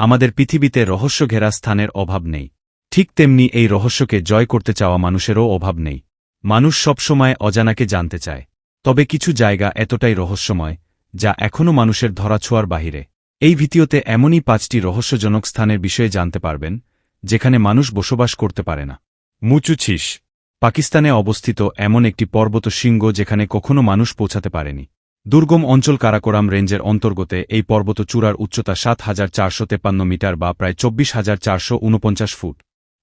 আমাদের পৃথিবীতে রহস্য ঘেরা স্থানের অভাব নেই। ঠিক তেমনি এই রহস্যকে জয় করতে চাওয়া মানুষেরও অভাব নেই। মানুষ সবসময় অজানাকে জানতে চায়। তবে কিছু জায়গা এতটাই রহস্যময়, যা এখনও মানুষের ধরাছোঁয়ার বাহিরে। এই ভিডিওতে এমনই পাঁচটি রহস্যজনক স্থানের বিষয়ে জানতে পারবেন, যেখানে মানুষ বসবাস করতে পারে না। মুচুছিস পাকিস্তানে অবস্থিত এমন একটি পর্বত শৃঙ্গ যেখানে কখনো মানুষ পৌঁছাতে পারেনি। দুর্গম অঞ্চল কারাকোরাম রেঞ্জের অন্তর্গতে এই পর্বত চূড়ার উচ্চতা সাত হাজার চারশো তেপান্ন মিটার বা প্রায় চব্বিশ হাজার চারশো ফুট।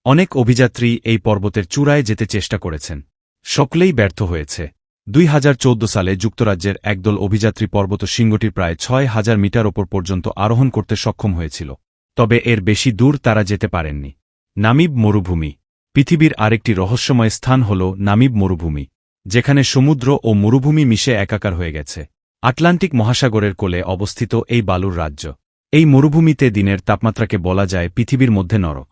অনেক অভিযাত্রী এই পর্বতের চূড়ায় যেতে চেষ্টা করেছেন। সকলেই ব্যর্থ হয়েছে। দুই হাজার চৌদ্দ সালে যুক্তরাজ্যের একদল অভিযাত্রী পর্বত শৃঙ্গটির প্রায় ছয় হাজার মিটার ওপর পর্যন্ত আরোহণ করতে সক্ষম হয়েছিল। তবে এর বেশি দূর তারা যেতে পারেননি। নামিব মরুভূমি। পৃথিবীর আরেকটি রহস্যময় স্থান হল নামিব মরুভূমি। যেখানে সমুদ্র ও মরুভূমি মিশে একাকার হয়ে গেছে। আটলান্টিক মহাসাগরের কোলে অবস্থিত এই বালুর রাজ্য। এই মরুভূমিতে দিনের তাপমাত্রাকে বলা যায় পৃথিবীর মধ্যে নরক।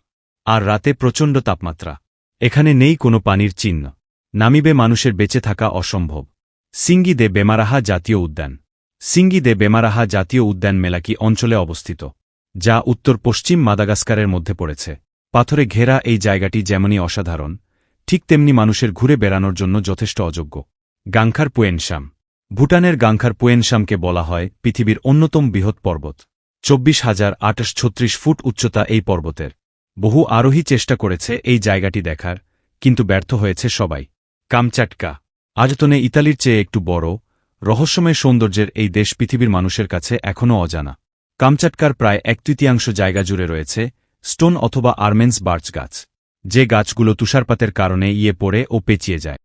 আর রাতে প্রচণ্ড তাপমাত্রা। এখানে নেই কোনো পানির চিহ্ন। নামিবে মানুষের বেঁচে থাকা অসম্ভব। সিঙ্গি দে বেমারাহা জাতীয় উদ্যান। সিঙ্গি দে বেমারাহা জাতীয় উদ্যান মেলাকি অঞ্চলে অবস্থিত, যা উত্তর পশ্চিম মাদাগাস্কারের মধ্যে পড়েছে। পাথরে ঘেরা এই জায়গাটি যেমনই অসাধারণ ঠিক তেমনি মানুষের ঘুরে বেড়ানোর জন্য যথেষ্ট অযোগ্য। গাংখার পুয়েনশাম। ভুটানের গাংখার পুয়েনশামকে বলা হয় পৃথিবীর অন্যতম বৃহৎ পর্বত। চব্বিশ হাজার আটাশ ছত্রিশ ফুট উচ্চতা এই পর্বতের। বহু আরোহী চেষ্টা করেছে এই জায়গাটি দেখার, কিন্তু ব্যর্থ হয়েছে সবাই। কামচাটকা আয়তনে ইতালির চেয়ে একটু বড়, রহস্যময় সৌন্দর্যের এই দেশ পৃথিবীর মানুষের কাছে এখনও অজানা। কামচাটকার প্রায় এক তৃতীয়াংশ জায়গা জুড়ে রয়েছে, স্টোন অথবা আর্মেন্স বার্চ গাছ যে গাছগুলো তুষারপাতের কারণে ইয়ে পড়ে ও পেঁচিয়ে যায়।